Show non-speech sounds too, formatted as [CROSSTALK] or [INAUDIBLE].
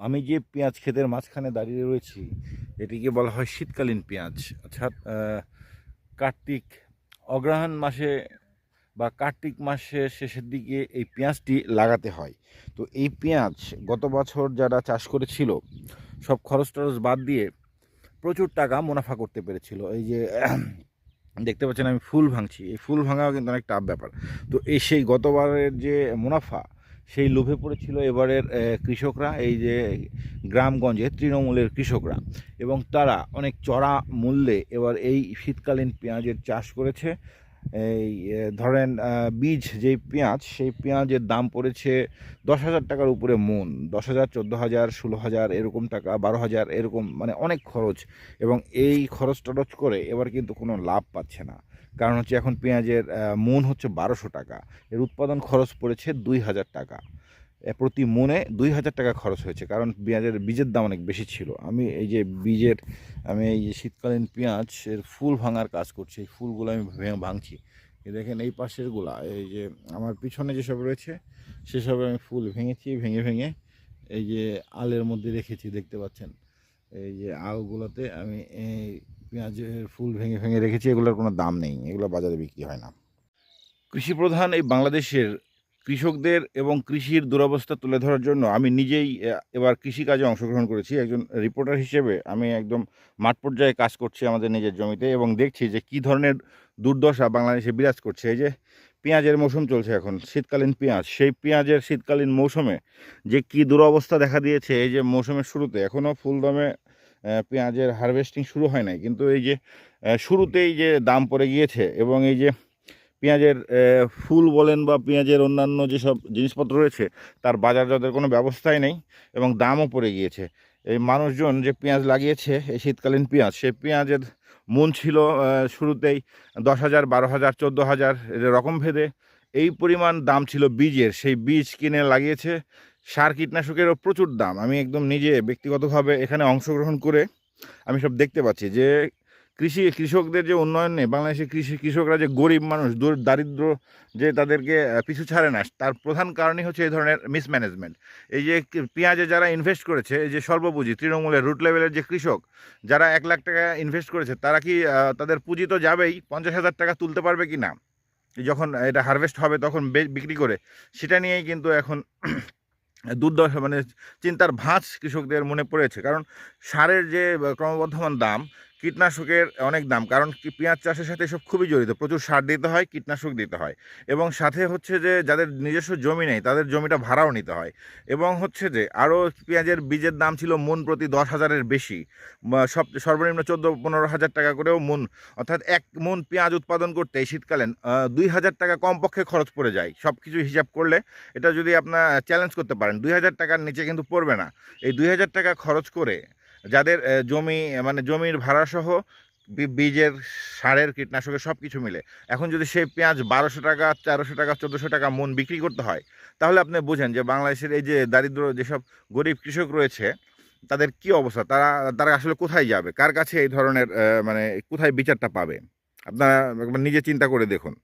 আমি যে পেঁয়াজ ক্ষেতের মাঝখানে দাঁড়িয়ে রয়েছি। এটিকে বলা হয় শীতকালীন পেঁয়াজ। অর্থাৎ কার্তিক অগ্রহায়ণ মাসে বা কার্তিক মাসের শেষের দিকে এই পেঁয়াজটি লাগাতে হয়। তো এই পেঁয়াজ গত বছর যারা চাষ করেছিল, সব খরচ টরচ বাদ দিয়ে প্রচুর টাকা মুনাফা করতে পেরেছিল। এই যে, [CLEARS THROAT] দেখতে পাচ্ছেন আমি ফুল ভাঙছি। এই ফুল ভাঙাও কিন্তু অনেক টাফ ব্যাপার। তো এই সেই গতবারের যে মুনাফা সেই লোভে পড়েছিল এবারের কৃষকরা, এই যে গ্রামগঞ্জে তৃণমূলের কৃষকরা। এবং তারা অনেক চড়া মূল্যে এবার এই শীতকালীন পেঁয়াজের চাষ করেছে। এই ধরেন বীজ যেই পেঁয়াজ, সেই পেঁয়াজের দাম পড়েছে দশ হাজার টাকার উপরে মন। দশ হাজার, চোদ্দ হাজার, ষোলো হাজার, এরকম টাকা, বারো হাজার, এরকম মানে অনেক খরচ। এবং এই খরচ টরচ করে এবার কিন্তু কোনো লাভ পাচ্ছে না। কারণ হচ্ছে এখন পেঁয়াজের মন হচ্ছে বারোশো টাকা। এর উৎপাদন খরচ পড়েছে দুই হাজার টাকা। প্রতি মনে দুই হাজার টাকা খরচ হয়েছে, কারণ পেঁয়াজের বীজের দাম অনেক বেশি ছিল। আমি এই যে বীজের, আমি এই যে শীতকালীন পেঁয়াজ, এর ফুল ভাঙার কাজ করছি, এই ফুলগুলো আমি ভাঙছি। দেখেন এই পাশেরগুলা এই যে আমার পিছনে যেসব রয়েছে, সেসব আমি ফুল ভেঙেছি, ভেঙে ভেঙে এই যে আলের মধ্যে রেখেছি, দেখতে পাচ্ছেন। এই যে আলগুলোতে আমি এই পেঁয়াজের ফুল ভেঙে ভেঙে রেখেছি, এগুলোর কোনো দাম নেই, এগুলো বাজারে বিক্রি হয় না। কৃষি প্রধান এই বাংলাদেশের কৃষকদের এবং কৃষির দুরবস্থা তুলে ধরার জন্য আমি নিজেই এবার কৃষিকাজে অংশগ্রহণ করেছি। একজন রিপোর্টার হিসেবে আমি একদম মাঠ পর্যায়ে কাজ করছি আমাদের নিজের জমিতে এবং দেখছি যে কী ধরনের দুর্দশা বাংলাদেশে বিরাজ করছে। এই যে পেঁয়াজের মৌসুম চলছে এখন, শীতকালীন পেঁয়াজ, সেই পেঁয়াজের শীতকালীন মৌসুমে যে কী দুরবস্থা দেখা দিয়েছে, এই যে মৌসুমের শুরুতে এখনও ফুলদমে পেঁয়াজের হারভেস্টিং শুরু হয় নাই। কিন্তু এই যে শুরুতেই যে দাম পড়ে গিয়েছে এবং এই যে পেঁয়াজের ফুল বলেন বা পেঁয়াজের অন্যান্য যেসব জিনিসপত্র রয়েছে, তার বাজারজাতের কোনো ব্যবস্থাই নেই এবং দামও পড়ে গিয়েছে। এই মানুষজন যে পেঁয়াজ লাগিয়েছে, এই শীতকালীন পেঁয়াজ সেই পেঁয়াজের মন ছিল শুরুতেই দশ হাজার, বারো হাজার, চোদ্দ হাজার রকম ভেদে। এই পরিমাণ দাম ছিল বীজের, সেই বীজ কিনে লাগিয়েছে সার কীটনাশকেরও প্রচুর দাম। আমি একদম নিজে ব্যক্তিগতভাবে এখানে অংশগ্রহণ করে আমি সব দেখতে পাচ্ছি যে কৃষি, কৃষকদের যে উন্নয়নে বাংলাদেশের কৃষি, কৃষকরা যে গরিব মানুষ, দূর, দারিদ্র যে তাদেরকে পিছু ছাড়ে না, তার প্রধান কারণই হচ্ছে এই ধরনের মিসম্যানেজমেন্ট এই যে পেঁয়াজে যারা ইনভেস্ট করেছে, এই যে সর্বপুঁজি, তৃণমূলের রুট লেভেলের যে কৃষক, যারা এক লাখ টাকা ইনভেস্ট করেছে, তারা কি তাদের পুঁজি তো যাবেই, পঞ্চাশ হাজার টাকা তুলতে পারবে কি না যখন এটা হারভেস্ট হবে, তখন বিক্রি করে, সেটা নিয়েই কিন্তু এখন দুর্দশা মানে চিন্তার ভাঁজ কৃষকদের মনে পড়েছে। কারণ সারের যে ক্রমবর্ধমান দাম কীটনাশকের অনেক দাম, কারণ পেঁয়াজ চাষের সাথে এসব খুবই জড়িত, প্রচুর সার দিতে হয়, কীটনাশক দিতে হয়। এবং সাথে হচ্ছে যে, যাদের নিজস্ব জমি নেই, তাদের জমিটা ভাড়াও নিতে হয়। এবং হচ্ছে যে, আরও পেঁয়াজের বীজের দাম ছিল মন প্রতি দশ হাজারের বেশি। সব, সর্বনিম্ন চোদ্দ পনেরো হাজার টাকা করেও মন, অর্থাৎ এক মন পেঁয়াজ উৎপাদন করতে শীতকালীন দুই হাজার টাকা কমপক্ষে খরচ পড়ে যায়। সব কিছু হিসাব করলে, এটা যদি আপনার চ্যালেঞ্জ করতে পারেন, দুই হাজার টাকার নিচে কিন্তু পড়বে না। এই দুই হাজার টাকা খরচ করে যাদের জমি মানে জমির ভাড়াসহ বীজের সারের কীটনাশকের সব কিছু মিলে। এখন যদি সেই পেঁয়াজ বারোশো টাকা তেরোশো টাকা, চোদ্দোশো টাকা মন বিক্রি করতে হয়, তাহলে আপনি বুঝেন যে বাংলাদেশের এই যে দারিদ্র যেসব গরিব কৃষক রয়েছে, তাদের কি অবস্থা? তারা তারা আসলে কোথায় যাবে? কার কাছে এই ধরনের মানে কোথায় বিচারটা পাবে? আপনারা নিজে চিন্তা করে দেখুন।